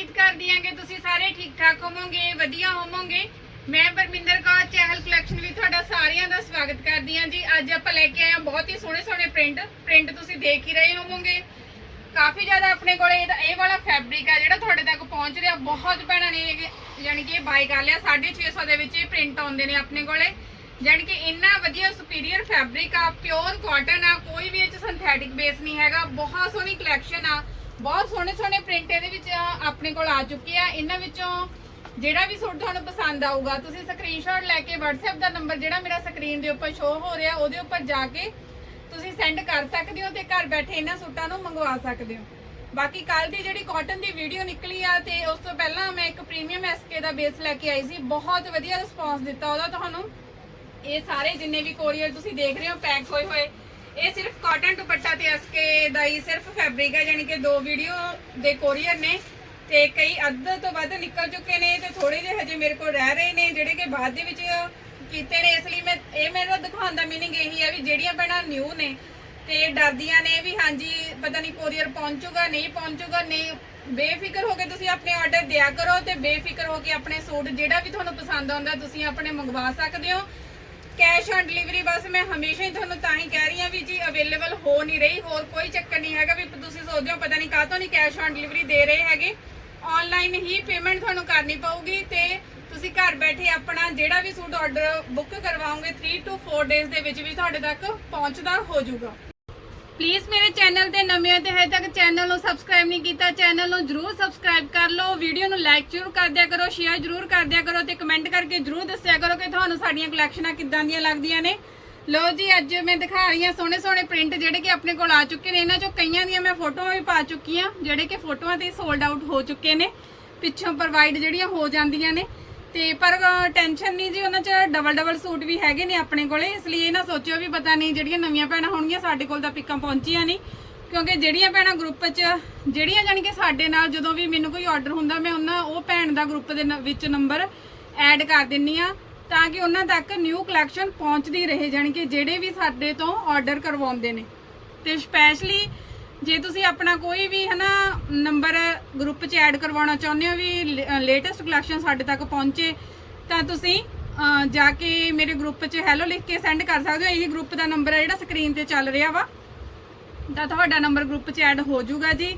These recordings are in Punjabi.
ਉਮੀਦ ਕਰਦੀ ਹਾਂ ਕਿ ਤੁਸੀਂ ਸਾਰੇ ਠੀਕ ਠਾਕ ਹੋਵੋਗੇ, ਵਧੀਆ ਹੋਵੋਗੇ। ਮੈਂ ਪਰਮਿੰਦਰ ਕੌਰ, ਚਹਿਲ ਕਲੈਕਸ਼ਨ ਵਿੱਚ ਤੁਹਾਡਾ ਸਾਰਿਆਂ ਦਾ ਸਵਾਗਤ ਕਰਦੀ ਹਾਂ ਜੀ। ਅੱਜ ਆਪਾਂ ਲੈ ਕੇ ਆਏ ਹਾਂ ਬਹੁਤ ਹੀ ਸੋਹਣੇ ਸੋਹਣੇ ਪ੍ਰਿੰਟ ਪ੍ਰਿੰਟ ਤੁਸੀਂ ਦੇਖ ਹੀ ਰਹੇ ਹੋਵੋਗੇ। ਕਾਫੀ ਜ਼ਿਆਦਾ ਆਪਣੇ ਕੋਲ ਇਹਦਾ ਇਹ ਵਾਲਾ ਫੈਬਰਿਕ ਆ ਜਿਹੜਾ ਤੁਹਾਡੇ ਤੱਕ ਪਹੁੰਚ ਰਿਹਾ। ਬਹੁਤ ਭੈਣਾਂ ਨੇ ਇਹ- ਯਾਨੀ ਕਿ ਇਹ ਬਾਈ ਕਰ ਲਿਆ। 650 ਦੇ ਵਿੱਚ ਇਹ ਪ੍ਰਿੰਟ ਆਉਂਦੇ ਨੇ ਆਪਣੇ ਕੋਲੇ। ਯਾਨੀ ਕਿ ਇੰਨਾ ਵਧੀਆ ਸੁਪੀਰੀਅਰ ਫੈਬਰਿਕ ਆ। ਪਿਓਰ ਕਾਟਨ ਆ। ਕੋਈ ਵੀ ਇਹ ਚ ਸਿੰਥੈਟਿਕ ਬੇਸ ਨਹੀਂ ਹੈਗਾ। ਬਹੁਤ ਸੋਹਣੀ ਕਲੈਕਸ਼ਨ ਆ। ਬਹੁਤ ਸੋਹਣੇ ਸੋਹਣੇ ਪ੍ਰਿੰਟ ਇਹਦੇ ਵਿੱਚ ਆਪਣੇ ਕੋਲ ਆ ਚੁੱਕੇ ਆ। ਇਹਨਾਂ ਵਿੱਚੋਂ ਜਿਹੜਾ ਵੀ ਸੂਟ ਤੁਹਾਨੂੰ ਪਸੰਦ ਆਊਗਾ, ਤੁਸੀਂ ਸਕਰੀਨਸ਼ਾਟ ਲੈ ਕੇ WhatsApp ਦਾ ਨੰਬਰ ਜਿਹੜਾ ਮੇਰਾ ਸਕਰੀਨ ਦੇ ਉੱਪਰ ਸ਼ੋ ਹੋ ਰਿਹਾ, ਉਹਦੇ ਉੱਪਰ ਜਾ ਕੇ ਤੁਸੀਂ ਸੈਂਡ ਕਰ ਸਕਦੇ ਹੋ ਤੇ ਘਰ ਬੈਠੇ ਇਹਨਾਂ ਸੂਟਾਂ ਨੂੰ ਮੰਗਵਾ ਸਕਦੇ ਹੋ। ਬਾਕੀ ਕੱਲ ਦੀ ਜਿਹੜੀ ਕਾਟਨ ਦੀ ਵੀਡੀਓ ਨਿਕਲੀ ਆ ਤੇ ਉਸ ਤੋਂ ਪਹਿਲਾਂ ਮੈਂ ਇੱਕ ਪ੍ਰੀਮੀਅਮ ਐਸਕੇ ਦਾ ਬੇਸ ਲੈ ਕੇ ਆਈ ਸੀ। ਬਹੁਤ ਵਧੀਆ ਰਿਸਪਾਂਸ ਦਿੱਤਾ ਉਹਦਾ ਤੁਹਾਨੂੰ। ਇਹ ਸਾਰੇ ਜਿੰਨੇ ਵੀ ਕੋਰੀਅਰ ਤੁਸੀਂ ਦੇਖ ਰਹੇ ਹੋ ਪੈਕ ਹੋਏ ਹੋਏ ਇਹ ਸਿਰਫ ਕਾਟਨ ਦੁਪੱਟਾ ਤੇ ਅਸਕੇ ਦਾ ਹੀ ਸਿਰਫ ਫੈਬਰਿਕ ਹੈ ਯਾਨੀ ਕਿ ਦੋ ਵੀਡੀਓ ਦੇ ਕੋਰੀਅਰ ਨੇ ਤੇ ਕਈ ਅੱਧ ਤੋਂ ਵੱਧ ਨਿਕਲ ਚੁੱਕੇ ਨੇ ਤੇ ਥੋੜੇ ਜਿਹੇ ਹਜੇ ਮੇਰੇ ਕੋਲ ਰਹਿ ਰਹੇ ਨੇ, ਜਿਹੜੇ ਕਿ ਬਾਅਦ ਦੇ ਵਿੱਚ ਕੀਤੇ ਨੇ। ਇਸ ਲਈ ਮੈਂ, ਇਹ ਮੇਰਾ ਦਿਖਾਉਣ ਦਾ ਮੀਨਿੰਗ ਇਹੀ ਹੈ ਵੀ ਜਿਹੜੀਆਂ ਭੈਣਾਂ ਨਿਊ ਨੇ ਤੇ ਡਰਦੀਆਂ ਨੇ ਵੀ ਹਾਂਜੀ, ਪਤਾ ਨਹੀਂ ਕੋਰੀਅਰ ਪਹੁੰਚੂਗਾ, ਨਹੀਂ ਪਹੁੰਚੂਗਾ, ਨਹੀਂ। ਬੇਫਿਕਰ ਹੋ ਕੇ ਤੁਸੀਂ ਆਪਣੇ ਆਰਡਰ ਦਿਆ ਕਰੋ ਤੇ ਬੇਫਿਕਰ ਹੋ ਕੇ ਆਪਣੇ ਸੂਟ ਜਿਹੜਾ ਵੀ ਤੁਹਾਨੂੰ ਪਸੰਦ ਆਉਂਦਾ, ਤੁਸੀਂ ਆਪਣੇ ਮੰਗਵਾ ਸਕਦੇ ਹੋ। ਕੈਸ਼ ਔਨ ਡਿਲੀਵਰੀ ਬਸ ਮੈਂ ਹਮੇਸ਼ਾ ਹੀ ਤੁਹਾਨੂੰ ਤਾਂ ਹੀ ਕਹਿ ਰਹੀ ਹਾਂ ਵੀ ਜੀ ਅਵੇਲੇਬਲ ਹੋ ਨਹੀਂ ਰਹੀ, ਹੋਰ ਕੋਈ ਚੱਕਰ ਨਹੀਂ ਹੈਗਾ ਵੀ ਤੁਸੀਂ ਸੋਚਦੇ ਹੋ ਪਤਾ ਨਹੀਂ ਕਾਹ ਤੋਂ ਨਹੀਂ ਕੈਸ਼ ਔਨ ਡਿਲੀਵਰੀ ਦੇ ਰਹੇ ਹੈਗੇ। ਆਨਲਾਈਨ ਹੀ ਪੇਮੈਂਟ ਤੁਹਾਨੂੰ ਕਰਨੀ ਪਊਗੀ ਤੇ ਤੁਸੀਂ ਘਰ ਬੈਠੇ ਆਪਣਾ ਜਿਹੜਾ ਵੀ ਸੂਟ ਆਰਡਰ ਬੁੱਕ ਕਰਵਾਓਗੇ 3 ਤੋਂ 4 ਡੇਜ਼ ਦੇ ਵਿੱਚ ਵੀ ਤੁਹਾਡੇ ਤੱਕ ਪਹੁੰਚਦਾ ਹੋ ਜਾਊਗਾ ਪਲੀਜ਼ ਮੇਰੇ ਚੈਨਲ ਤੇ ਨਵੇਂ ਹੋ ਤੇ ਹਜੇ ਤੱਕ ਚੈਨਲ ਨੂੰ ਸਬਸਕ੍ਰਾਈਬ ਨਹੀਂ ਕੀਤਾ ਚੈਨਲ ਨੂੰ ਜਰੂਰ ਸਬਸਕ੍ਰਾਈਬ ਕਰ ਲਓ ਵੀਡੀਓ ਨੂੰ ਲਾਈਕ ਜਰੂਰ ਕਰ ਦਿਆ ਕਰੋ ਸ਼ੇਅਰ ਜਰੂਰ ਕਰ ਦਿਆ ਕਰੋ ਤੇ ਕਮੈਂਟ ਕਰਕੇ ਜਰੂਰ ਦੱਸਿਆ ਕਰੋ ਕਿ ਤੁਹਾਨੂੰ ਸਾਡੀਆਂ ਕਲੈਕਸ਼ਨਾਂ ਕਿੱਦਾਂ ਦੀਆਂ ਲੱਗਦੀਆਂ ਨੇ। ਲੋ ਜੀ, ਅੱਜ ਮੈਂ ਦਿਖਾ ਰਹੀ ਹਾਂ ਸੋਹਣੇ ਸੋਹਣੇ ਪ੍ਰਿੰਟ ਜਿਹੜੇ ਕਿ ਆਪਣੇ ਕੋਲ ਆ ਚੁੱਕੇ ਨੇ। ਇਹਨਾਂ ਚੋਂ ਕਈਆਂ ਦੀਆਂ ਮੈਂ ਫੋਟੋਆਂ ਵੀ ਪਾ ਚੁੱਕੀ ਹਾਂ, ਜਿਹੜੇ ਕਿ ਫੋਟੋਆਂ ਤੇ ਸੋਲਡ ਆਊਟ ਹੋ ਚੁੱਕੇ ਨੇ। ਪਿੱਛੋਂ ਪ੍ਰੋਵਾਈਡ ਜਿਹੜੀਆਂ ਹੋ ਜਾਂਦੀਆਂ ਨੇ। ਤੇ ਪਰ ਟੈਨਸ਼ਨ ਨਹੀਂ ਜੀ, ਉਹਨਾਂ 'ਚ ਡਬਲ ਡਬਲ ਸੂਟ ਵੀ ਹੈਗੇ ਨੇ ਆਪਣੇ ਕੋਲੇ, ਇਸ ਲਈ ਇਹ ਨਾ ਸੋਚਿਓ ਵੀ ਪਤਾ ਨਹੀਂ ਜਿਹੜੀਆਂ ਨਵੀਆਂ ਭੈਣਾਂ ਹੋਣਗੀਆਂ, ਸਾਡੇ ਕੋਲ ਤਾਂ ਪਿੱਕਾਂ ਪਹੁੰਚੀਆਂ ਨਹੀਂ। ਕਿਉਂਕਿ ਜਿਹੜੀਆਂ ਭੈਣਾਂ ਗਰੁੱਪ 'ਚ, ਜਿਹੜੀਆਂ ਜਾਣੀ ਕਿ ਸਾਡੇ ਨਾਲ ਜਦੋਂ ਵੀ ਮੈਨੂੰ ਕੋਈ ਆਰਡਰ ਹੁੰਦਾ, ਮੈਂ ਉਹਨਾਂ, ਉਹ ਭੈਣ ਦਾ ਗਰੁੱਪ ਦੇ ਨ- ਵਿੱਚ ਨੰਬਰ ਐਡ ਕਰ ਦਿੰਨੀ ਆ, ਤਾਂ ਕਿ ਉਹਨਾਂ ਤੱਕ ਨਿਊ ਕਲੈਕਸ਼ਨ ਪਹੁੰਚਦੀ ਰਹੇ, ਜਾਣੀ ਕਿ ਜਿਹੜੇ ਵੀ ਸਾਡੇ ਤੋਂ ਆਰਡਰ ਕਰਵਾਉਂਦੇ ਨੇ। ਤੇ ਸਪੈਸ਼ਲੀ ਜੇ ਤੁਸੀਂ ਆਪਣਾ ਕੋਈ ਵੀ ਹਨਾ ਨੰਬਰ ਗਰੁੱਪ 'ਚ ਐਡ ਕਰਵਾਉਣਾ ਚਾਹੁੰਦੇ ਹੋ ਵੀ ਲੇਟੈਸਟ ਕਲੈਕਸ਼ਨ ਸਾਡੇ ਤੱਕ ਪਹੁੰਚੇ, ਤਾਂ ਤੁਸੀਂ ਜਾ ਕੇ ਮੇਰੇ ਗਰੁੱਪ 'ਚ ਹੈਲੋ ਲਿਖ ਕੇ ਸੈਂਡ ਕਰ ਸਕਦੇ ਹੋ। ਇਹ ਗਰੁੱਪ ਦਾ ਨੰਬਰ ਹੈ ਜਿਹੜਾ ਸਕਰੀਨ ਤੇ ਚੱਲ ਰਿਹਾ ਵਾ। ਤਾਂ ਤੁਹਾਡਾ ਨੰਬਰ ਗਰੁੱਪ 'ਚ ਐਡ ਹੋ ਜਾਊਗਾ ਜੀ।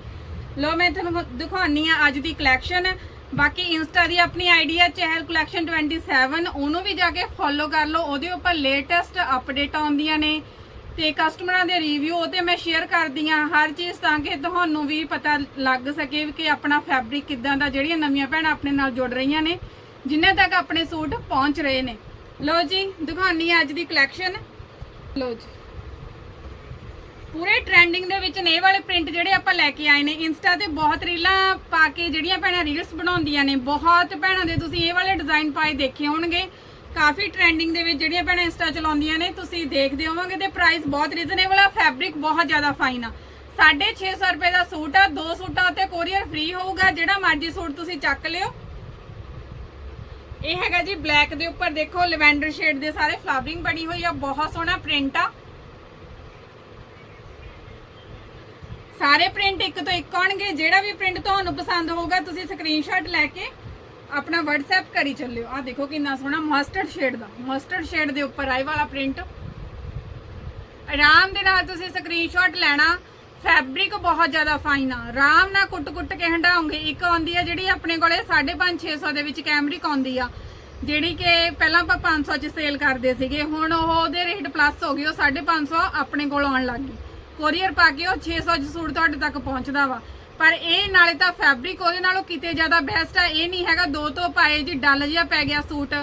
ਲੋ ਮੈਂ ਤੁਹਾਨੂੰ ਦਿਖਾਉਣੀ ਆ ਅੱਜ ਦੀ ਕਲੈਕਸ਼ਨ ਬਾਕੀ ਇੰਸਟਾ ਦੀ ਆਪਣੀ ਆਈਡੀ ਹੈ ਚਹਿਲ ਕਲੈਕਸ਼ਨ 27 ਉਹਨੂੰ ਵੀ ਜਾ ਕੇ ਫੋਲੋ ਕਰ ਲਓ। ਉਹਦੇ ਉੱਪਰ ਲੇਟੈਸਟ ਅਪਡੇਟ ਆਉਂਦੀਆਂ ਨੇ। ਤੇ ਕਸਟਮਰਾਂ ਦੇ ਰਿਵਿਊ ਤੇ ਮੈਂ ਸ਼ੇਅਰ ਕਰਦੀ ਆ ਹਰ ਚੀਜ਼ ਤਾਂ ਕਿ ਤੁਹਾਨੂੰ ਵੀ ਪਤਾ ਲੱਗ ਸਕੇ ਕਿ ਆਪਣਾ ਫੈਬਰਿਕ ਕਿਦਾਂ ਦਾ, ਜਿਹੜੀਆਂ ਨਵੀਆਂ ਭੈਣਾਂ ਆਪਣੇ ਨਾਲ ਜੁੜ ਰਹੀਆਂ ਨੇ, ਜਿੰਨੇ ਤੱਕ ਆਪਣੇ ਸੂਟ ਪਹੁੰਚ ਰਹੇ ਨੇ। ਲਓ ਜੀ ਦਿਖਾਉਣੀ ਆ ਅੱਜ ਦੀ ਕਲੈਕਸ਼ਨ ਲੋ ਜੀ। ਪੂਰੇ ਟ੍ਰੈਂਡਿੰਗ ਦੇ ਵਿੱਚ ਨੇ ਇਹ ਵਾਲੇ ਪ੍ਰਿੰਟ ਜਿਹੜੇ ਆਪਾਂ ਲੈ ਕੇ ਆਏ ਨੇ। ਇੰਸਟਾ ਤੇ ਬਹੁਤ ਰੀਲਾਂ ਪਾ ਕੇ ਜਿਹੜੀਆਂ ਭੈਣਾਂ ਰੀਲਸ ਬਣਾਉਂਦੀਆਂ ਨੇ, ਬਹੁਤ ਭੈਣਾਂ ਦੇ ਤੁਸੀਂ ਇਹ ਵਾਲੇ ਡਿਜ਼ਾਈਨ ਪਾਏ ਦੇਖੇ ਹੋਣਗੇ। ਕਾਫੀ ਟ੍ਰੈਂਡਿੰਗ ਦੇ ਵਿੱਚ ਜਿਹੜੀਆਂ ਭੈਣਾਂ ਇੰਸਟਾ ਚਲਾਉਂਦੀਆਂ ਨੇ, ਤੁਸੀਂ ਦੇਖਦੇ ਹੋਵੋਗੇ ਤੇ ਪ੍ਰਾਈਸ ਬਹੁਤ ਰੀਜ਼ਨੇਬਲ ਆ ਫੈਬਰਿਕ ਬਹੁਤ ਜ਼ਿਆਦਾ ਫਾਈਨ ਆ। 650 ਰੁਪਏ ਦਾ ਸੂਟ ਆ, ਦੋ ਸੂਟਾਂ ਉੱਤੇ ਕੋਰੀਅਰ ਫ੍ਰੀ ਹੋਊਗਾ, ਜਿਹੜਾ ਮਰਜ਼ੀ ਸੂਟ ਤੁਸੀਂ ਚੱਕ ਲਿਓ। ਇਹ ਹੈਗਾ ਜੀ ਬਲੈਕ ਦੇ ਉੱਪਰ ਦੇਖੋ ਲਵੈਂਡਰ ਸ਼ੇਡ ਦੇ ਸਾਰੇ ਫਲਾਵਰਿੰਗ ਬਣੀ ਹੋਈ ਆ, ਬਹੁਤ ਸੋਹਣਾ ਪ੍ਰਿੰਟ ਆ। ਸਾਰੇ ਪ੍ਰਿੰਟ ਇੱਕ ਤੋਂ ਇੱਕ ਆਉਣਗੇ, ਜਿਹੜਾ ਵੀ ਪ੍ਰਿੰਟ ਤੁਹਾਨੂੰ ਪਸੰਦ ਹੋਊਗਾ, ਤੁਸੀਂ ਸਕਰੀਨਸ਼ਾਟ ਲੈ ਕੇ ਆਪਣਾ WhatsApp ਕਰੀ ਚੱਲਿਓ। ਆ ਦੇਖੋ ਕਿੰਨਾ ਸੋਹਣਾ ਮਸਟਰਡ ਸ਼ੇਡ ਦਾ। ਮਸਟਰਡ ਸ਼ੇਡ ਦੇ ਉੱਪਰ ਆਏ ਵਾਲਾ ਪ੍ਰਿੰਟ ਆਰਾਮ ਦੇ ਨਾਲ ਤੁਸੀਂ ਸਕਰੀਨਸ਼ਾਟ ਲੈਣਾ। ਫੈਬਰਿਕ ਬਹੁਤ ਜ਼ਿਆਦਾ ਫਾਈਨ ਆ। ਆਰਾਮ ਨਾਲ ਕੁੱਟ-ਕੁੱਟ ਕੇ ਹੰਡਾਉਂਗੇ ਇੱਕ ਆਉਂਦੀ ਆ ਜਿਹੜੀ ਆਪਣੇ ਕੋਲੇ 5.5 600 ਦੇ ਵਿੱਚ ਕੈਮਰਿਕ ਆਉਂਦੀ ਆ। ਜਿਹੜੀ ਕਿ ਪਹਿਲਾਂ ਆਪਾਂ 500 ਚ ਸੇਲ ਕਰਦੇ ਸੀਗੇ। ਹੁਣ ਉਹ ਉਹਦੇ ਰੇਟ ਪਲੱਸ ਹੋ ਗਈ। ਉਹ 550 ਆਪਣੇ ਕੋਲ ਆਉਣ ਲੱਗ ਗਈ। ਕੋਰੀਅਰ ਪਾ ਕੇ ਉਹ 600 ਚ ਸੂਟ ਤੁਹਾਡੇ ਤੱਕ ਪਹੁੰਚਦਾ ਵਾ। ਪਰ ਇਹ ਨਾਲੇ ਤਾਂ ਫੈਬਰਿਕ ਉਹਦੇ ਨਾਲੋਂ ਕਿਤੇ ਜ਼ਿਆਦਾ ਬੈਸਟ ਆ, ਇਹ ਨਹੀਂ ਹੈਗਾ, ਦੋ ਤੋਂ ਪਾਏ ਜੀ, ਡੱਲ ਜਿਹਾ ਪੈ ਗਿਆ ਸੂਟ।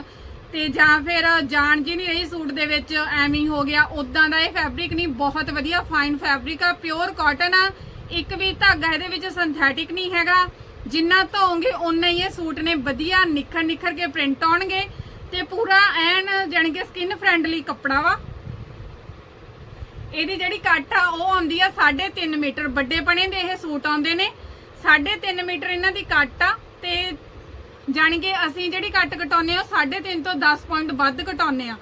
ਤੇ ਜਾਂ ਫਿਰ ਜਾਣ ਜੀ ਨਹੀਂ ਰਹੀ ਸੂਟ ਦੇ ਵਿੱਚ, ਐਵੇਂ ਹੋ ਗਿਆ। ਉਦਾਂ ਦਾ ਇਹ ਫੈਬਰਿਕ ਨਹੀਂ, ਬਹੁਤ ਵਧੀਆ ਫਾਈਨ ਫੈਬਰਿਕ ਆ ਪਿਓਰ ਕਾਟਨ ਆ। ਇੱਕ ਵੀ ਧਾਗਾ ਇਹਦੇ ਵਿੱਚ ਸਿੰਥੈਟਿਕ ਨਹੀਂ ਹੈਗਾ। ਜਿੰਨਾ ਧੋਓਗੇ ਉਨਾ ਹੀ ਇਹ ਸੂਟ ਨੇ ਵਧੀਆ ਨਿਖਰ ਨਿਖਰ ਕੇ ਪ੍ਰਿੰਟ ਆਉਣਗੇ। ਤੇ ਪੂਰਾ ਐਨ, ਜਾਣੀ ਕਿ ਸਕਿਨ ਫ੍ਰੈਂਡਲੀ ਕੱਪੜਾ ਵਾ। ਇਹਦੀ ਜਿਹੜੀ ਕੱਟ ਆ, ਉਹ ਆਉਂਦੀ ਆ 3.5 ਮੀਟਰ। ਵੱਡੇ ਪਣੇ ਦੇ ਇਹ ਸੂਟ ਆਉਂਦੇ ਨੇ। 3.5 ਮੀਟਰ ਇਹਨਾਂ ਦੀ ਕੱਟ ਆ ਤੇ ਜਾਣੀ ਕਿ ਅਸੀਂ ਜਿਹੜੀ ਕੱਟ ਕਟਾਉਨੇ ਆ 3.5 ਤੋਂ 10 ਪੁਆਇੰਟ ਵੱਧ ਕਟਾਉਨੇ ਆ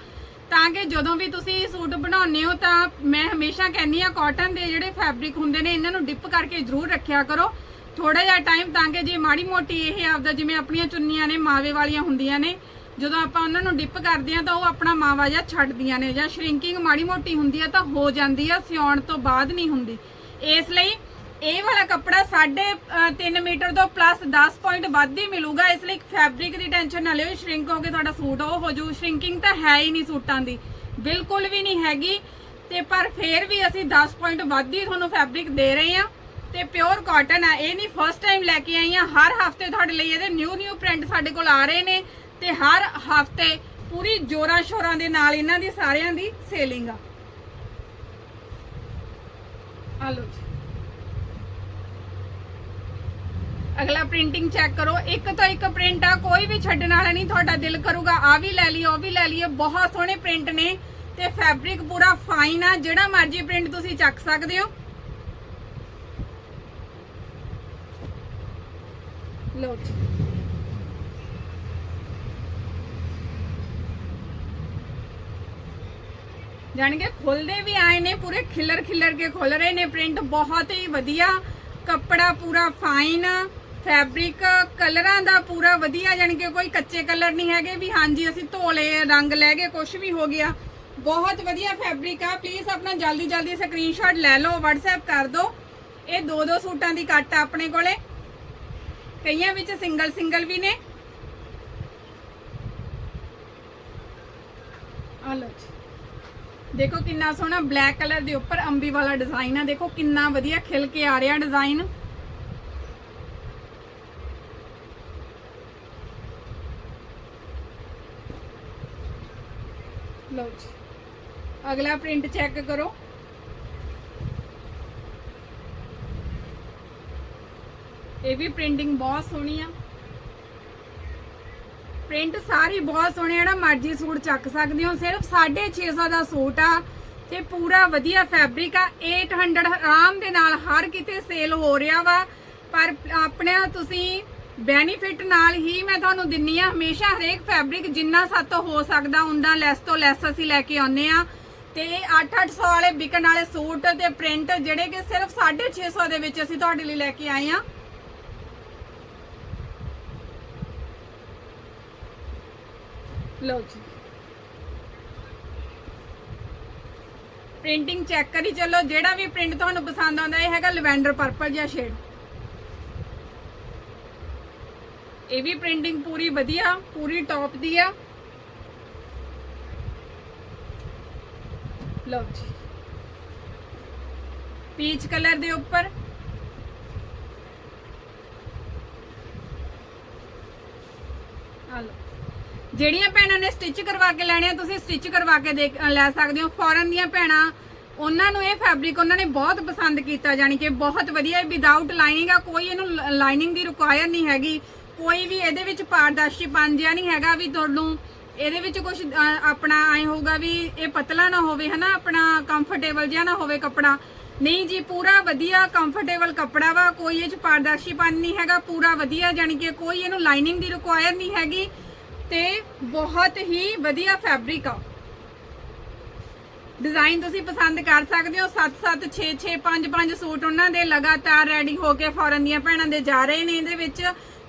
ਤਾਂ ਕਿ ਜਦੋਂ ਵੀ ਤੁਸੀਂ ਸੂਟ ਬਣਾਉਨੇ ਹੋ ਤਾਂ ਮੈਂ ਹਮੇਸ਼ਾ ਕਹਿੰਦੀ ਆ ਕਾਟਨ ਦੇ ਜਿਹੜੇ ਫੈਬਰਿਕ ਹੁੰਦੇ ਨੇ, ਇਹਨਾਂ ਨੂੰ ਡਿਪ ਕਰਕੇ ਜ਼ਰੂਰ ਰੱਖਿਆ ਕਰੋ। ਥੋੜਾ ਜਿਹਾ ਟਾਈਮ ਤਾਂ ਕਿ ਜੇ ਮਾੜੀ ਮੋਟੀ ਇਹ ਆਪਦਾ ਜਿਵੇਂ ਆਪਣੀਆਂ ਚੁੰਨੀਆਂ ਨੇ, ਮਾਵੇ ਵਾਲੀਆਂ ਹੁੰਦੀਆਂ ਨੇ ਜਦੋਂ ਆਪਾਂ ਉਹਨਾਂ ਨੂੰ ਡਿਪ ਕਰਦੇ ਆ ਤਾਂ ਉਹ ਆਪਣਾ ਮਾਵਾ ਜਿਹਾ ਛੱਡਦੀਆਂ ਨੇ ਜਾਂ ਸ਼ਰਿੰਕਿੰਗ ਮਾੜੀ ਮੋਟੀ ਹੁੰਦੀ ਆ ਤਾਂ ਹੋ ਜਾਂਦੀ ਆ, ਸਿਉਣ ਤੋਂ ਬਾਅਦ ਨਹੀਂ ਹੁੰਦੀ। ਇਸ ਲਈ ਇਹ ਵਾਲਾ ਕੱਪੜਾ 3.5 ਮੀਟਰ ਤੋਂ ਪਲੱਸ 10 ਪੁਆਇੰਟ ਵੱਧ ਹੀ ਮਿਲੂਗਾ। ਇਸ ਲਈ ਫੈਬਰਿਕ ਦੀ ਟੈਨਸ਼ਨ ਨਾ ਲਿਓ, ਸ਼ਰਿੰਕ ਹੋ ਕੇ ਤੁਹਾਡਾ ਸੂਟ ਉਹ ਹੋ ਜੂ ਸ਼ਰਿੰਕਿੰਗ ਤਾਂ ਹੈ ਹੀ ਨਹੀਂ ਸੂਟਾਂ ਦੀ। ਬਿਲਕੁਲ ਵੀ ਨਹੀਂ ਹੈਗੀ। ਤੇ ਪਰ ਫੇਰ ਵੀ ਅਸੀਂ 10 ਪੁਆਇੰਟ ਵੱਧ ਹੀ ਤੁਹਾਨੂੰ ਫੈਬਰਿਕ ਦੇ ਰਹੇ ਹਾਂ। ਤੇ ਪਿਓਰ ਕਾਟਨ ਆ, ਇਹ ਨਹੀਂ ਫਸਟ ਟਾਈਮ ਲੈ ਕੇ ਆਈ ਹਾਂ। ਹਰ ਹਫ਼ਤੇ ਤੁਹਾਡੇ ਲਈ ਇਹਦੇ ਨਿਊ ਨਿਊ ਪ੍ਰਿੰਟ ਸਾਡੇ ਕੋਲ ਆ ਰਹੇ ਨੇ। ਤੇ ਹਰ ਹਫ਼ਤੇ ਪੂਰੀ ਜੋਰਾਂ ਸ਼ੋਰਾਂ ਦੇ ਨਾਲ ਇਹਨਾਂ ਦੀ ਸਾਰਿਆਂ ਦੀ ਸੇਲਿੰਗ ਆ। ਆ ਲਓ ਜੀ। ਅਗਲਾ ਪ੍ਰਿੰਟਿੰਗ ਚੈੱਕ ਕਰੋ। ਇੱਕ ਤੋਂ ਇੱਕ ਪ੍ਰਿੰਟ ਆ, ਕੋਈ ਵੀ ਛੱਡਣ ਵਾਲਾ ਨਹੀਂ ਤੁਹਾਡਾ ਦਿਲ ਕਰੂਗਾ। ਆ ਵੀ ਲੈ ਲਿਓ ਉਹ ਵੀ ਲੈ ਲਈਏ। ਬਹੁਤ ਸੋਹਣੇ ਪ੍ਰਿੰਟ ਨੇ ਤੇ ਫੈਬਰਿਕ ਪੂਰਾ ਫਾਈਨ ਆ। ਜਿਹੜਾ ਮਰਜ਼ੀ ਪ੍ਰਿੰਟ ਤੁਸੀਂ ਚੱਕ ਸਕਦੇ ਹੋ। ਲੋ ਜੀ। ਜਾਣ ਕੇ ਖੁੱਲਦੇ ਵੀ ਆਏ ਨੇ, ਪੂਰੇ ਖਿਲਰ ਖਿਲਰ ਕੇ ਖੁੱਲ ਰਹੇ ਨੇ ਪ੍ਰਿੰਟ ਬਹੁਤ ਹੀ ਵਧੀਆ। ਕੱਪੜਾ ਪੂਰਾ ਫਾਈਨ ਫੈਬਰਿਕ ਕਲਰਾਂ ਦਾ ਪੂਰਾ ਵਧੀਆ, ਜਾਣੀ ਕਿ ਕੋਈ ਕੱਚੇ ਕਲਰ ਨਹੀਂ ਹੈਗੇ ਵੀ ਹਾਂਜੀ, ਅਸੀਂ ਧੋਲੇ ਰੰਗ ਲੈ ਗਏ ਕੁਝ ਵੀ ਹੋ ਗਿਆ। ਬਹੁਤ ਵਧੀਆ ਫੈਬਰਿਕ ਆ ਪਲੀਜ਼ ਆਪਣਾ ਜਲਦੀ ਜਲਦੀ ਸਕਰੀਨਸ਼ਾਟ ਲੈ ਲਓ, WhatsApp ਕਰ ਦਿਓ ਇਹ ਦੋ ਦੋ ਸੂਟਾਂ ਦੀ ਕੱਟ ਆ ਆਪਣੇ ਕੋਲੇ। ਕਈਆਂ ਵਿੱਚ ਸਿੰਗਲ ਸਿੰਗਲ ਵੀ ਨੇ। ਆ ਲਓ ਜੀ। ਦੇਖੋ ਕਿੰਨਾ ਸੋਹਣਾ ਬਲੈਕ ਕਲਰ ਦੇ ਉੱਪਰ ਅੰਬੀ ਵਾਲਾ ਡਿਜ਼ਾਈਨ ਆ। ਦੇਖੋ ਕਿੰਨਾ ਵਧੀਆ ਖਿਲ ਕੇ ਆ ਰਿਹਾ ਡਿਜ਼ਾਈਨ ਲਓ ਜੀ। ਅਗਲਾ ਪ੍ਰਿੰਟ ਚੈੱਕ ਕਰੋ। ਇਹ ਵੀ ਪ੍ਰਿੰਟਿੰਗ ਬਹੁਤ ਸੋਹਣੀ ਆ। ਪ੍ਰਿੰਟ ਸਾਰੀ ਬਹੁਤ ਸੋਹਣੇ ਜਿਹੜਾ ਮਰਜ਼ੀ ਸੂਟ ਚੱਕ ਸਕਦੇ ਹੋ, ਸਿਰਫ 650 ਦਾ ਸੂਟ ਆ ਤੇ ਪੂਰਾ ਵਧੀਆ ਫੈਬਰਿਕ ਆ 800 ਆਰਾਮ ਦੇ ਨਾਲ ਹਰ ਕਿਤੇ ਸੇਲ ਹੋ ਰਿਹਾ ਵਾ। ਪਰ ਆਪਣੇ ਤੁਸੀਂ ਬੈਨੀਫਿਟ ਨਾਲ ਹੀ ਮੈਂ ਤੁਹਾਨੂੰ ਦਿੰਨੀ ਆ, ਹਮੇਸ਼ਾ ਹਰੇਕ ਫੈਬਰਿਕ ਜਿੰਨਾ ਸਾਤੋਂ ਹੋ ਸਕਦਾ ਹੁੰਦਾ ਲੈਸ ਤੋਂ ਲੈਸ ਅਸੀਂ ਲੈ ਕੇ ਆਉਂਦੇ ਆ। ਤੇ 8-800 ਵਾਲੇ ਵਿਕਣ ਵਾਲੇ ਸੂਟ ਤੇ ਪ੍ਰਿੰਟ ਜਿਹੜੇ ਕਿ ਸਿਰਫ 650 ਦੇ ਵਿੱਚ ਅਸੀਂ ਤੁਹਾਡੇ ਲਈ ਲੈ ਕੇ ਆਏ ਆ। ਲਓ ਜੀ। ਪ੍ਰਿੰਟਿੰਗ ਚੈੱਕ ਕਰੀ ਚੱਲੋ, ਜਿਹੜਾ ਵੀ ਪ੍ਰਿੰਟ ਤੁਹਾਨੂੰ ਪਸੰਦ ਆਉਂਦਾ, ਇਹ ਹੈਗਾ ਲਵੈਂਡਰ ਪਰਪਲ ਜਿਹਾ ਸ਼ੇਡ ਇਹ ਵੀ ਪ੍ਰਿੰਟਿੰਗ ਪੂਰੀ ਵਧੀਆ, ਪੂਰੀ ਟੌਪ ਦੀ ਆ। ਲਓ ਜੀ। ਪੀਚ ਕਲਰ ਦੇ ਉੱਪਰ। ਆ ਲਓ। ਜਿਹੜੀਆਂ ਭੈਣਾਂ ਨੇ ਸਟਿਚ ਕਰਵਾ ਕੇ ਲੈਣੇ ਆ, ਤੁਸੀਂ ਸਟਿਚ ਕਰਵਾ ਕੇ ਦੇਖ ਲੈ ਸਕਦੇ ਹੋ। ਫੋਰਨ ਦੀਆਂ ਭੈਣਾਂ, ਉਹਨਾਂ ਨੂੰ ਇਹ ਫੈਬਰਿਕ ਉਹਨਾਂ ਨੇ ਬਹੁਤ ਪਸੰਦ ਕੀਤਾ ਜਾਨੀ ਕਿ ਬਹੁਤ ਵਧੀਆ ਵਿਦਆਊਟ ਲਾਈਨਿੰਗ ਆ, ਕੋਈ ਇਹਨੂੰ ਲਾਈਨਿੰਗ ਦੀ ਰਿਕੁਆਇਰ ਨਹੀਂ ਹੈਗੀ। ਕੋਈ ਵੀ ਇਹਦੇ ਵਿੱਚ ਪਾਰਦਰਸ਼ੀਪਨ ਜਿਹਾ ਨਹੀਂ ਹੈਗਾ ਵੀ ਤੁਹਾਨੂੰ। ਇਹਦੇ ਵਿੱਚ ਕੁਝ ਆਪਣਾ ਐ ਹੋਊਗਾ ਵੀ ਇਹ ਪਤਲਾ ਨਾ ਹੋਵੇ, ਹਨਾ? ਆਪਣਾ ਕੰਫਰਟੇਬਲ ਜਿਹਾ ਨਾ ਹੋਵੇ ਕੱਪੜਾ। ਨਹੀਂ ਜੀ, ਪੂਰਾ ਵਧੀਆ ਕੰਫਰਟੇਬਲ ਕੱਪੜਾ ਵਾ, ਕੋਈ ਇਹ ਚ ਪਾਰਦਰਸ਼ੀਪਨ ਨਹੀਂ ਹੈਗਾ, ਪੂਰਾ ਵਧੀਆ ਜਾਨੀ ਕਿ ਕੋਈ ਇਹਨੂੰ ਲਾਈਨਿੰਗ ਦੀ ਰਿਕੁਆਇਰ ਨਹੀਂ ਹੈਗੀ। ਤੇ ਬਹੁਤ ਹੀ ਵਧੀਆ ਫੈਬਰਿਕ ਆ। ਡਿਜ਼ਾਈਨ ਤੁਸੀਂ ਪਸੰਦ ਕਰ ਸਕਦੇ ਹੋ। 7 7 6 6 5 5 ਸੂਟ ਉਹਨਾਂ ਦੇ ਲਗਾਤਾਰ ਰੈਡੀ ਹੋ ਕੇ ਫੋਰਨ ਦੀਆਂ ਭੈਣਾਂ ਦੇ ਜਾ ਰਹੇ ਨੇ ਇਹਦੇ ਵਿੱਚ।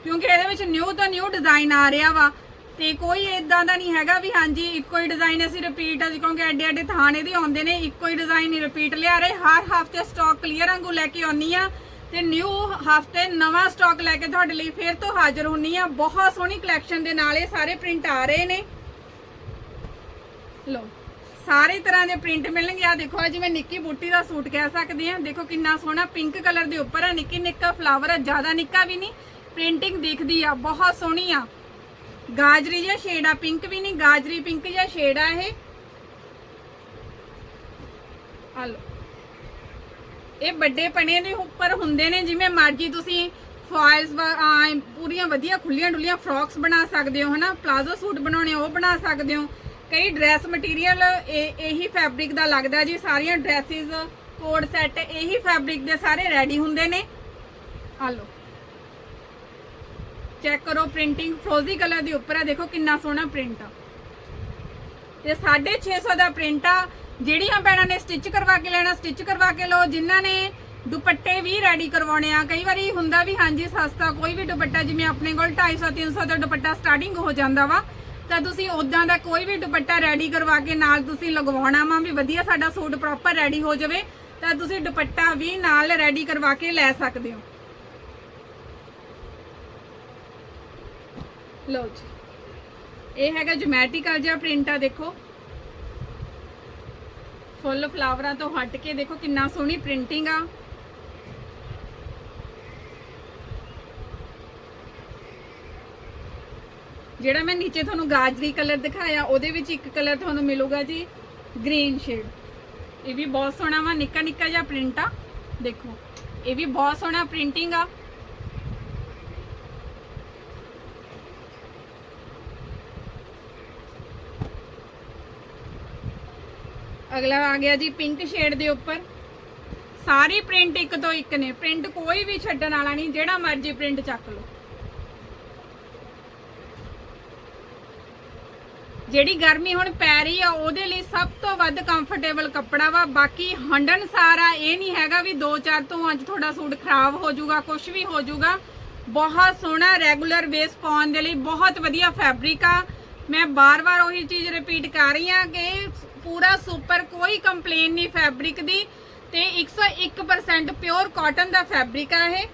ਕਿਉਂਕਿ ਇਹਦੇ ਵਿੱਚ ਨਿਊ ਤੋਂ ਨਿਊ ਡਿਜ਼ਾਈਨ ਆ ਰਿਹਾ ਵਾ। ਤੇ ਕੋਈ ਇਦਾਂ ਦਾ ਨਹੀਂ ਹੈਗਾ ਵੀ ਹਾਂਜੀ, ਇੱਕੋ ਹੀ ਡਿਜ਼ਾਈਨ ਅਸੀਂ ਰਿਪੀਟ ਅੱਜ ਕਿਉਂਕਿ ਐਡੇ ਐਡੇ ਥਾਣੇ ਦੇ ਆਉਂਦੇ ਨੇ, ਇੱਕੋ ਹੀ ਡਿਜ਼ਾਈਨ ਹੀ ਰਿਪੀਟ ਲਿਆ ਰਹੇ। ਹਰ ਹਫ਼ਤੇ ਸਟਾਕ ਕਲੀਅਰ ਵਾਂਗੂ ਲੈ ਕੇ ਆਉਣੀ ਆ। ਤੇ ਨਿਊ ਹਫ਼ਤੇ ਨਵਾਂ ਸਟਾਕ ਲੈ ਕੇ ਤੁਹਾਡੇ ਲਈ ਫੇਰ ਤੋਂ ਹਾਜ਼ਰ ਹੁੰਨੀ ਆ। ਬਹੁਤ ਸੋਹਣੀ ਕਲੈਕਸ਼ਨ ਦੇ ਨਾਲ ਇਹ ਸਾਰੇ ਪ੍ਰਿੰਟ ਆ ਰਹੇ ਨੇ। ਲੋ ਸਾਰੇ ਤਰ੍ਹਾਂ ਦੇ ਪ੍ਰਿੰਟ ਮਿਲਣਗੇ। ਆ ਦੇਖੋ ਆ ਜਿਵੇਂ ਨਿੱਕੀ ਬੂਟੀ ਦਾ ਸੂਟ ਕਹਿ ਸਕਦੇ ਆ। ਦੇਖੋ ਕਿੰਨਾ ਸੋਹਣਾ ਪਿੰਕ ਕਲਰ ਦੇ ਉੱਪਰ ਆ। ਨਿੱਕੀ ਨਿੱਕਾ ਫਲਾਵਰ ਆ, ਜ਼ਿਆਦਾ ਨਿੱਕਾ ਵੀ ਨਹੀਂ ਪ੍ਰਿੰਟਿੰਗ ਦਿਖਦੀ ਆ, ਬਹੁਤ ਸੋਹਣੀ ਆ। ਗਾਜਰੀ ਜਿਹਾ ਸ਼ੇਡ ਆ ਪਿੰਕ ਵੀ ਨਹੀਂ, ਗਾਜਰੀ ਪਿੰਕ ਜਿਹਾ ਸ਼ੇਡ ਆ ਇਹ। ਆ ਲੋ ਇਹ ਵੱਡੇ ਪਣੇ ਦੇ ਉੱਪਰ ਹੁੰਦੇ ਨੇ, ਜਿਵੇਂ ਮਰਜ਼ੀ ਤੁਸੀਂ ਫਾਇਲਸ ਪੂਰੀਆਂ ਵਧੀਆ ਖੁੱਲੀਆਂ ਡੁੱਲੀਆਂ ਫਰੌਕਸ ਬਣਾ ਸਕਦੇ ਹੋ, ਹਨਾ? ਪਲਾਜ਼ੋ ਸੂਟ ਬਣਾਉਣੇ, ਉਹ ਬਣਾ ਸਕਦੇ ਹੋ। ਕਈ ਡਰੈਸ ਮਟੀਰੀਅਲ ਇਹੀ ਫੈਬਰਿਕ ਦਾ ਲੱਗਦਾ ਜੀ, ਸਾਰੀਆਂ ਡਰੈਸਿਸ ਕੋਡ ਸੈੱਟ ਇਹੀ ਫੈਬਰਿਕ ਦੇ ਸਾਰੇ ਰੈਡੀ ਹੁੰਦੇ ਨੇ। ਆ ਲਓ। ਚੈੱਕ ਕਰੋ ਪ੍ਰਿੰਟਿੰਗ ਫਰੋਜ਼ੀ ਕਲਰ ਦੇ ਉੱਪਰ ਆ, ਦੇਖੋ ਕਿੰਨਾ ਸੋਹਣਾ ਪ੍ਰਿੰਟ ਆ। ਤੇ 650 ਦਾ ਪ੍ਰਿੰਟ ਆ ਜਿਹੜੀਆਂ ਭੈਣਾਂ ਨੇ ਸਟਿਚ ਕਰਵਾ ਕੇ ਲੈਣਾ ਸਟਿਚ ਕਰਵਾ ਕੇ ਲਓ, ਜਿਨ੍ਹਾਂ ਨੇ ਦੁਪੱਟੇ ਵੀ ਰੈਡੀ ਕਰਵਾਉਣੇ ਆ। ਕਈ ਵਾਰੀ ਹੁੰਦਾ ਵੀ ਹਾਂਜੀ, ਸਸਤਾ ਕੋਈ ਵੀ ਦੁਪੱਟਾ, ਜਿਵੇਂ ਆਪਣੇ ਕੋਲ 250 300 ਦਾ ਦੁਪੱਟਾ ਸਟਾਰਟਿੰਗ ਹੋ ਜਾਂਦਾ ਵਾ, ਤਾਂ ਤੁਸੀਂ ਉਦਾਂ ਦਾ ਕੋਈ ਵੀ ਦੁਪੱਟਾ ਰੈਡੀ ਕਰਵਾ ਕੇ ਨਾਲ ਤੁਸੀਂ ਲਗਵਾਉਣਾ ਵਾ ਵੀ ਵਧੀਆ ਸਾਡਾ ਸੂਟ ਪ੍ਰੋਪਰ ਰੈਡੀ ਹੋ ਜਾਵੇ, ਤਾਂ ਤੁਸੀਂ ਦੁਪੱਟਾ ਵੀ ਨਾਲ ਰੈਡੀ ਕਰਵਾ ਕੇ ਲੈ ਸਕਦੇ ਹੋ। ਲਓ ਜੀ। ਇਹ ਹੈਗਾ ਜੁਮੈਟਿਕਲ ਜਿਹਾ ਪ੍ਰਿੰਟ ਆ, ਦੇਖੋ। ਫੁੱਲ ਫਲਾਵਰਾਂ ਤੋਂ ਹਟ ਕੇ ਦੇਖੋ ਕਿੰਨਾ ਸੋਹਣੀ ਪ੍ਰਿੰਟਿੰਗ ਆ। ਜਿਹੜਾ ਮੈਂ ਨੀਚੇ ਤੁਹਾਨੂੰ ਗਾਜਰੀ ਕਲਰ ਦਿਖਾਇਆ, ਉਹਦੇ ਵਿੱਚ ਇੱਕ ਕਲਰ ਤੁਹਾਨੂੰ ਮਿਲੂਗਾ ਜੀ, ਗ੍ਰੀਨ ਸ਼ੇਡ। ਇਹ ਵੀ ਬਹੁਤ ਸੋਹਣਾ ਵਾ ਨਿੱਕਾ ਨਿੱਕਾ ਜਿਹਾ ਪ੍ਰਿੰਟ ਆ। ਦੇਖੋ, ਇਹ ਵੀ ਬਹੁਤ ਸੋਹਣਾ ਪ੍ਰਿੰਟਿੰਗ ਆ। ਅਗਲਾ ਆ ਗਿਆ ਜੀ ਪਿੰਕ ਸ਼ੇਡ ਦੇ ਉੱਪਰ। ਸਾਰੇ ਪ੍ਰਿੰਟ ਇੱਕ ਤੋਂ ਇੱਕ ਨੇ। ਪ੍ਰਿੰਟ ਕੋਈ ਵੀ ਛੱਡਣ ਵਾਲਾ ਨਹੀਂ, ਜਿਹੜਾ ਮਰਜ਼ੀ ਪ੍ਰਿੰਟ ਚੱਕ ਲਓ। ਜਿਹੜੀ ਗਰਮੀ ਹੁਣ ਪੈ ਰਹੀ ਆ, ਉਹਦੇ ਲਈ ਸਭ ਤੋਂ ਵੱਧ ਕੰਫਰਟੇਬਲ ਕੱਪੜਾ ਵਾ। ਬਾਕੀ ਹੰਡਨ ਸਾਰਾ ਇਹ ਨਹੀਂ ਹੈਗਾ ਵੀ 2-4 ਤੋਂ ਅੱਜ ਤੁਹਾਡਾ ਸੂਟ ਖਰਾਬ ਹੋ ਜਾਊਗਾ ਕੁਝ ਵੀ ਹੋ ਜਾਊਗਾ। ਬਹੁਤ ਸੋਹਣਾ ਰੈਗੂਲਰ ਬੇਸ ਪਾਉਣ ਦੇ ਲਈ ਬਹੁਤ ਵਧੀਆ ਫੈਬਰਿਕ ਆ। ਮੈਂ ਬਾਰ-ਬਾਰ ਉਹੀ ਚੀਜ਼ ਰਿਪੀਟ ਕਰ ਰਹੀ ਹਾਂ ਕਿ ਪੂਰਾ ਸੁਪਰ ਕੋਈ ਕੰਪਲੇਨ ਨਹੀਂ ਫੈਬਰਿਕ ਦੀ ਤੇ 101% ਪਿਓਰ ਕਾਟਨ ਦਾ ਫੈਬਰਿਕ ਆ ਇਹ।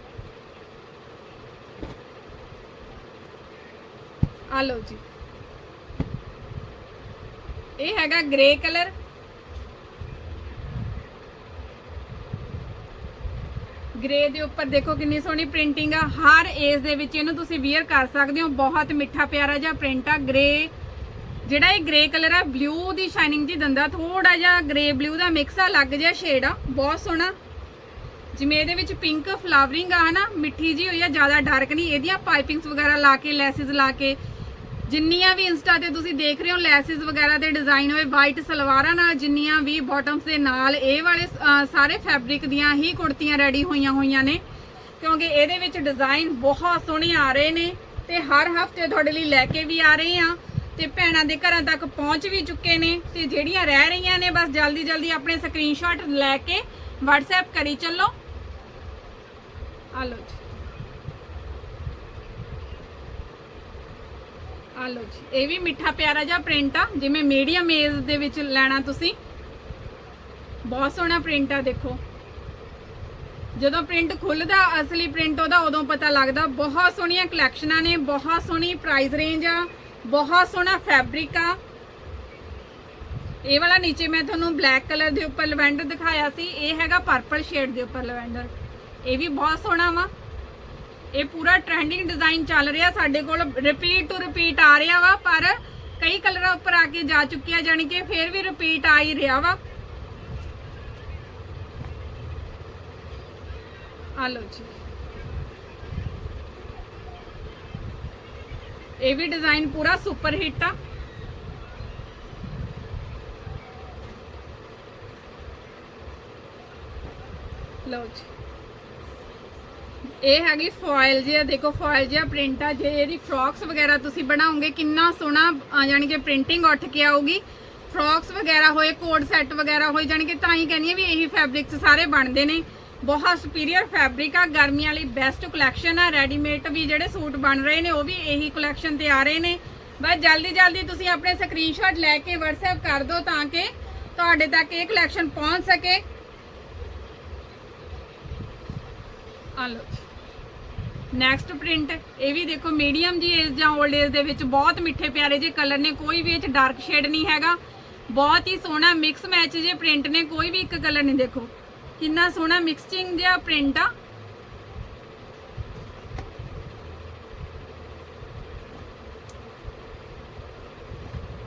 ਆ ਲਓ ਜੀ। ਇਹ ਹੈਗਾ ਗ੍ਰੇ ਕਲਰ ਗ੍ਰੇ ਦੇ ਉੱਪਰ ਦੇਖੋ ਕਿੰਨੀ ਸੋਹਣੀ ਪ੍ਰਿੰਟਿੰਗ ਆ। ਹਰ ਏਜ ਦੇ ਵਿੱਚ ਇਹਨੂੰ ਤੁਸੀਂ ਵੇਅਰ ਕਰ ਸਕਦੇ ਹੋ। ਬਹੁਤ ਮਿੱਠਾ, ਪਿਆਰਾ ਜਿਹਾ ਪ੍ਰਿੰਟ ਆ। ਗ੍ਰੇ, ਜਿਹੜਾ ਇਹ ਗ੍ਰੇ ਕਲਰ ਆ, ਬਲੂ ਦੀ ਸ਼ਾਈਨਿੰਗ ਜੀ ਦੰਦਾ। ਥੋੜਾ ਜਿਹਾ ਗ੍ਰੇ ਬਲੂ ਦਾ ਮਿਕਸ ਆ ਲੱਗ ਜਿਹਾ ਸ਼ੇਡ ਆ। ਬਹੁਤ ਸੋਹਣਾ। ਜਿਵੇਂ ਇਹਦੇ ਵਿੱਚ ਪਿੰਕ ਫਲਾਵਰਿੰਗ ਆ ਨਾ ਮਿੱਠੀ ਜੀ ਹੋਈ ਆ, ਜ਼ਿਆਦਾ ਡਾਰਕ ਨਹੀਂ। ਇਹਦੀਆਂ ਪਾਈਪਿੰਗਸ ਵਗੈਰਾ ਲਾ ਕੇ, ਲੈਸਿਸ ਲਾ ਕੇ ਜਿੰਨੀਆਂ ਵੀ ਇੰਸਟਾ ਤੇ ਤੁਸੀਂ ਦੇਖ ਰਹੇ ਹੋ ਲੈਸਿਸ ਵਗੈਰਾ ਦੇ ਡਿਜ਼ਾਈਨ ਹੋਏ ਵਾਈਟ ਸਲਵਾਰਾਂ ਨਾਲ ਜਿੰਨੀਆਂ ਵੀ ਬਾਟਮਸ ਦੇ ਨਾਲ, ਇਹ ਵਾਲੇ ਸਾਰੇ ਫੈਬਰਿਕ ਦੀਆਂ ਹੀ ਕੁੜਤੀਆਂ ਰੈਡੀ ਹੋਈਆਂ ਹੋਈਆਂ ਨੇ। ਕਿਉਂਕਿ ਇਹਦੇ ਵਿੱਚ ਡਿਜ਼ਾਈਨ ਬਹੁਤ ਸੋਹਣੇ ਆ ਰਹੇ ਨੇ ਤੇ ਹਰ ਹਫ਼ਤੇ ਤੁਹਾਡੇ ਲਈ ਲੈ ਕੇ ਵੀ ਆ ਰਹੇ ਆ ਤੇ ਭੈਣਾਂ ਦੇ ਘਰਾਂ ਤੱਕ ਪਹੁੰਚ ਵੀ ਚੁੱਕੇ ਨੇ ਤੇ ਜਿਹੜੀਆਂ ਰਹਿ ਰਹੀਆਂ ਨੇ, ਬਸ ਜਲਦੀ ਜਲਦੀ ਆਪਣੇ ਸਕਰੀਨਸ਼ਾਟ ਲੈ ਕੇ WhatsApp ਕਰੀ ਚੱਲੋ। ਆ ਲਓ ਜੀ। ਆ ਲਓ ਜੀ, ਇਹ ਵੀ ਮਿੱਠਾ ਪਿਆਰਾ ਜਿਹਾ ਪ੍ਰਿੰਟ ਆ, ਜਿਵੇਂ ਮੀਡੀਅਮ ਏਜ ਦੇ ਵਿੱਚ ਲੈਣਾ ਤੁਸੀਂ। ਬਹੁਤ ਸੋਹਣਾ ਪ੍ਰਿੰਟ ਆ ਦੇਖੋ। ਜਦੋਂ ਪ੍ਰਿੰਟ ਖੁੱਲਦਾ, ਅਸਲੀ ਪ੍ਰਿੰਟ ਉਹਦਾ ਉਦੋਂ ਪਤਾ ਲੱਗਦਾ। ਬਹੁਤ ਸੋਹਣੀਆਂ ਕਲੈਕਸ਼ਨਾਂ ਨੇ, ਬਹੁਤ ਸੋਹਣੀ ਪ੍ਰਾਈਸ ਰੇਂਜ ਆ, ਬਹੁਤ ਸੋਹਣਾ ਫੈਬਰਿਕ ਆ। ਇਹ ਵਾਲਾ ਨੀਚੇ ਮੈਂ ਤੁਹਾਨੂੰ ਬਲੈਕ ਕਲਰ ਦੇ ਉੱਪਰ ਲਵੈਂਡਰ ਦਿਖਾਇਆ ਸੀ। ਇਹ ਹੈਗਾ ਪਰਪਲ ਸ਼ੇਡ ਦੇ ਉੱਪਰ ਲਵੈਂਡਰ ਇਹ ਵੀ ਬਹੁਤ ਸੋਹਣਾ ਵਾ। ਇਹ ਪੂਰਾ ਟ੍ਰੈਂਡਿੰਗ ਡਿਜ਼ਾਈਨ ਚੱਲ ਰਿਹਾ, ਸਾਡੇ ਕੋਲ ਰਿਪੀਟ ਟੂ ਰਿਪੀਟ ਆ ਰਿਹਾ ਵਾ, ਪਰ ਕਈ ਕਲਰਾਂ ਉੱਪਰ ਆ ਕੇ ਜਾ ਚੁੱਕਿਆ ਜਾਣੀ ਕਿ ਫੇਰ ਵੀ ਰਿਪੀਟ ਆ ਹੀ ਰਿਹਾ ਵਾ। ਆ ਲਓ ਜੀ। ਇਹ ਵੀ ਡਿਜ਼ਾਈਨ ਪੂਰਾ ਸੁਪਰ ਹਿੱਟ ਆ। ਲਓ ਜੀ। ਇਹ ਹੈਗੀ ਫੋਇਲ ਜਿਹਾ ਦੇਖੋ ਫੋਇਲ ਜਿਹਾ ਪ੍ਰਿੰਟ ਆ, ਜੇ ਇਹਦੀ ਫਰੌਕਸ ਵਗੈਰਾ ਤੁਸੀਂ ਬਣਾਓਗੇ, ਕਿੰਨਾ ਸੋਹਣਾ, ਆ ਜਾਣੀ ਕਿ ਪ੍ਰਿੰਟਿੰਗ ਉੱਠ ਕੇ ਆਊਗੀ। ਫਰੌਕਸ ਵਗੈਰਾ ਹੋਏ, ਕੋਡ ਸੈੱਟ ਵਗੈਰਾ ਹੋਏ ਜਾਣੀ ਕਿ ਤਾਂ ਹੀ ਕਹਿੰਦੀ ਆ ਵੀ ਇਹੀ ਫੈਬਰਿਕਸ ਸਾਰੇ ਬਣਦੇ ਨੇ। ਬਹੁਤ ਸੁਪੀਰੀਅਰ ਫੈਬਰਿਕ ਆ, ਗਰਮੀਆਂ ਲਈ ਬੈਸਟ ਕਲੈਕਸ਼ਨ ਆ ਰੈਡੀਮੇਡ ਵੀ ਜਿਹੜੇ ਸੂਟ ਬਣ ਰਹੇ ਨੇ, ਉਹ ਵੀ ਇਹੀ ਕਲੈਕਸ਼ਨ ਤੇ ਆ ਰਹੇ ਨੇ। ਬਸ ਜਲਦੀ ਜਲਦੀ ਤੁਸੀਂ ਆਪਣੇ ਸਕਰੀਨਸ਼ਾਟ ਲੈ ਕੇ WhatsApp ਕਰ ਦਿਓ ਤਾਂ ਕਿ ਤੁਹਾਡੇ ਤੱਕ ਇਹ ਕਲੈਕਸ਼ਨ ਪਹੁੰਚ ਸਕੇ। ਆ ਲਓ ਨੈਕਸਟ ਪ੍ਰਿੰਟ ਇਹ ਵੀ ਦੇਖੋ ਮੀਡੀਅਮ ਜੀ ਏਜ ਜਾਂ 올ਡ ਏਜ ਦੇ ਵਿੱਚ ਬਹੁਤ ਮਿੱਠੇ ਪਿਆਰੇ ਜੇ ਕਲਰ ਨੇ, ਕੋਈ ਵੀ ਇਹ ਚ ਡਾਰਕ ਸ਼ੇਡ ਨਹੀਂ ਹੈਗਾ। ਬਹੁਤ ਹੀ ਸੋਹਣਾ ਮਿਕਸ ਮੈਚ ਜੇ ਪ੍ਰਿੰਟ ਨੇ, ਕੋਈ ਵੀ ਇੱਕ ਕਲਰ ਨਹੀਂ ਦੇਖੋ। ਕਿੰਨਾ ਸੋਹਣਾ ਮਿਕਸਿੰਗ ਜਿਹਾ ਪ੍ਰਿੰਟ ਆ।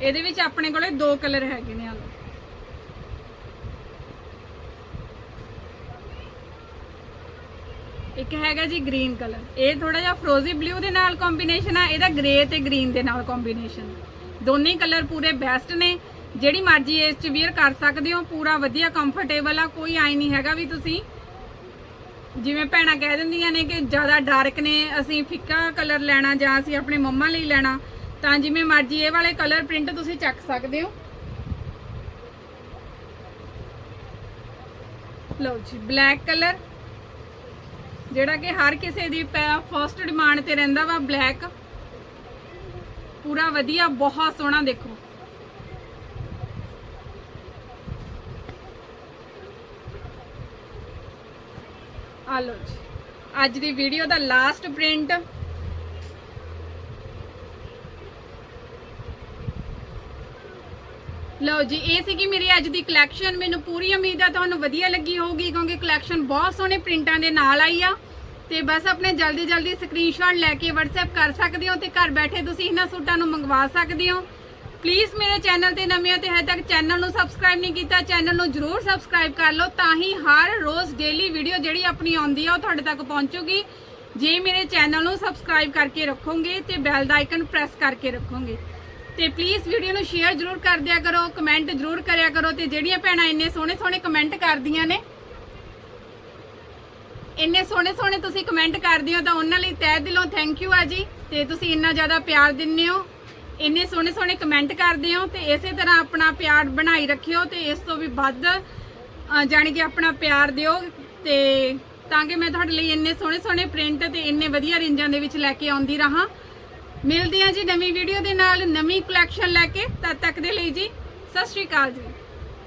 ਇਹਦੇ ਵਿੱਚ ਆਪਣੇ ਕੋਲੇ ਦੋ ਕਲਰ ਹੈਗੇ ਨੇ ਆ ਲਓ। ਇੱਕ ਹੈਗਾ ਜੀ ਗ੍ਰੀਨ ਕਲਰ। ਇਹ ਥੋੜਾ ਜਿਹਾ ਫਰੋਜ਼ੀ ਬਲੂ ਦੇ ਨਾਲ ਕੰਬੀਨੇਸ਼ਨ ਆ, ਇਹਦਾ ਗ੍ਰੇ ਤੇ ਗ੍ਰੀਨ ਦੇ ਨਾਲ ਕੰਬੀਨੇਸ਼ਨ ਦੋਨੇ ਕਲਰ ਪੂਰੇ ਬੈਸਟ ਨੇ। ਜਿਹੜੀ ਮਰਜ਼ੀ ਇਸ ਚ ਵੀਅਰ ਕਰ ਸਕਦੇ ਹੋ, ਪੂਰਾ ਵਧੀਆ ਕੰਫਰਟੇਬਲ ਆ, ਕੋਈ ਆਈ ਨਹੀਂ ਹੈਗਾ ਵੀ ਤੁਸੀਂ। ਜਿਵੇਂ ਭੈਣਾਂ ਕਹਿ ਦਿੰਦੀਆਂ ਨੇ ਕਿ ਜ਼ਿਆਦਾ ਡਾਰਕ ਨੇ, ਅਸੀਂ ਫਿੱਕਾ ਕਲਰ ਲੈਣਾ ਜਾਂ ਅਸੀਂ ਆਪਣੇ ਮੰਮਾ ਲਈ ਲੈਣਾ, ਤਾਂ ਜਿਵੇਂ ਮਰਜ਼ੀ ਇਹ ਵਾਲੇ ਕਲਰ ਪ੍ਰਿੰਟ ਤੁਸੀਂ ਚੱਕ ਸਕਦੇ ਹੋ। ਲਓ ਜੀ ਬਲੈਕ ਕਲਰ ਜਿਹੜਾ ਕਿ ਹਰ ਕਿਸੇ ਦੀ ਫਸਟ ਡਿਮਾਂਡ ਤੇ ਰਹਿੰਦਾ ਵਾ ਬਲੈਕ ਪੂਰਾ ਵਧੀਆ, ਬਹੁਤ ਸੋਹਣਾ ਦੇਖੋ। ਆ ਲਓ ਜੀ, ਅੱਜ ਦੀ ਵੀਡੀਓ ਦਾ ਲਾਸਟ ਪ੍ਰਿੰਟ ਲਓ ਜੀ, ਇਹ ਸੀਗੀ ਮੇਰੀ ਅੱਜ ਦੀ ਕਲੈਕਸ਼ਨ ਮੈਨੂੰ ਪੂਰੀ ਉਮੀਦ ਆ, ਤੁਹਾਨੂੰ ਵਧੀਆ ਲੱਗੀ ਹੋਊਗੀ, ਕਿਉਂਕਿ ਕਲੈਕਸ਼ਨ ਬਹੁਤ ਸੋਹਣੇ ਪ੍ਰਿੰਟਾਂ ਦੇ ਨਾਲ ਆਈ ਆ। ਤੇ ਬਸ ਆਪਣੇ ਜਲਦੀ ਜਲਦੀ ਸਕਰੀਨਸ਼ਾਟ ਲੈ ਕੇ WhatsApp ਕਰ ਸਕਦੇ ਹੋ ਤੇ ਘਰ ਬੈਠੇ ਤੁਸੀਂ ਇਹਨਾਂ ਸੂਟਾਂ ਨੂੰ ਮੰਗਵਾ ਸਕਦੇ ਹੋ। ਪਲੀਜ਼ ਮੇਰੇ ਚੈਨਲ ਤੇ ਨਵੇਂ ਹੋ ਤੇ ਹਜੇ ਤੱਕ ਚੈਨਲ ਨੂੰ ਸਬਸਕ੍ਰਾਈਬ ਨਹੀਂ ਕੀਤਾ ਚੈਨਲ ਨੂੰ ਜਰੂਰ ਸਬਸਕ੍ਰਾਈਬ ਕਰ ਲਓ ਤਾਂ ਹੀ ਹਰ ਰੋਜ਼ ਡੇਲੀ ਵੀਡੀਓ ਜਿਹੜੀ ਆਪਣੀ ਆਉਂਦੀ ਆ ਉਹ ਤੁਹਾਡੇ ਤੱਕ ਪਹੁੰਚੂਗੀ। ਜੇ ਮੇਰੇ ਚੈਨਲ ਨੂੰ ਸਬਸਕ੍ਰਾਈਬ ਕਰਕੇ ਰੱਖੋਗੇ ਤੇ ਬੈਲ ਦਾ ਆਈਕਨ ਪ੍ਰੈਸ ਕਰਕੇ ਰੱਖੋਗੇ। ਤੇ ਪਲੀਜ਼ ਵੀਡੀਓ ਨੂੰ ਸ਼ੇਅਰ ਜਰੂਰ ਕਰ ਦਿਆ ਕਰੋ ਕਮੈਂਟ ਜਰੂਰ ਕਰਿਆ ਕਰੋ ਤੇ ਜਿਹੜੀਆਂ ਭੈਣਾਂ ਇੰਨੇ ਸੋਹਣੇ ਸੋਹਣੇ ਕਮੈਂਟ ਕਰਦੀਆਂ ਨੇ ਇੰਨੇ ਸੋਹਣੇ ਸੋਹਣੇ ਤੁਸੀਂ ਕਮੈਂਟ ਕਰਦੇ ਹੋ ਤਾਂ ਉਹਨਾਂ ਲਈ ਤਹਿ ਦਿਲੋਂ ਥੈਂਕ ਯੂ ਆ ਜੀ। ਤੇ ਤੁਸੀਂ ਇੰਨਾ ਜ਼ਿਆਦਾ ਪਿਆਰ ਦਿੰਦੇ ਹੋ ਇੰਨੇ ਸੋਹਣੇ ਸੋਹਣੇ ਕਮੈਂਟ ਕਰਦੇ ਹੋ ਤੇ ਇਸੇ ਤਰ੍ਹਾਂ ਆਪਣਾ ਪਿਆਰ ਬਣਾਈ ਰੱਖਿਓ ਤੇ ਇਸ ਤੋਂ ਵੀ ਵੱਧ ਅ, ਜਾਣੀ ਕਿ ਆਪਣਾ ਪਿਆਰ ਦਿਓ। ਤੇ ਤਾਂ ਕਿ ਮੈਂ ਤੁਹਾਡੇ ਲਈ ਇੰਨੇ ਸੋਹਣੇ ਸੋਹਣੇ ਪ੍ਰਿੰਟ ਤੇ ਇੰਨੇ ਵਧੀਆ ਰੇਂਜਾਂ ਦੇ ਵਿੱਚ ਲੈ ਕੇ ਆਉਂਦੀ ਰਹਾ। ਮਿਲਦੇ ਹਾਂ ਜੀ ਨਵੀਂ ਵੀਡੀਓ ਦੇ ਨਾਲ ਨਵੀਂ ਕਲੈਕਸ਼ਨ ਲੈ ਕੇ। ਤਦ ਤੱਕ ਦੇ ਲਈ ਜੀ ਸਤਿ ਸ਼੍ਰੀ ਅਕਾਲ ਜੀ।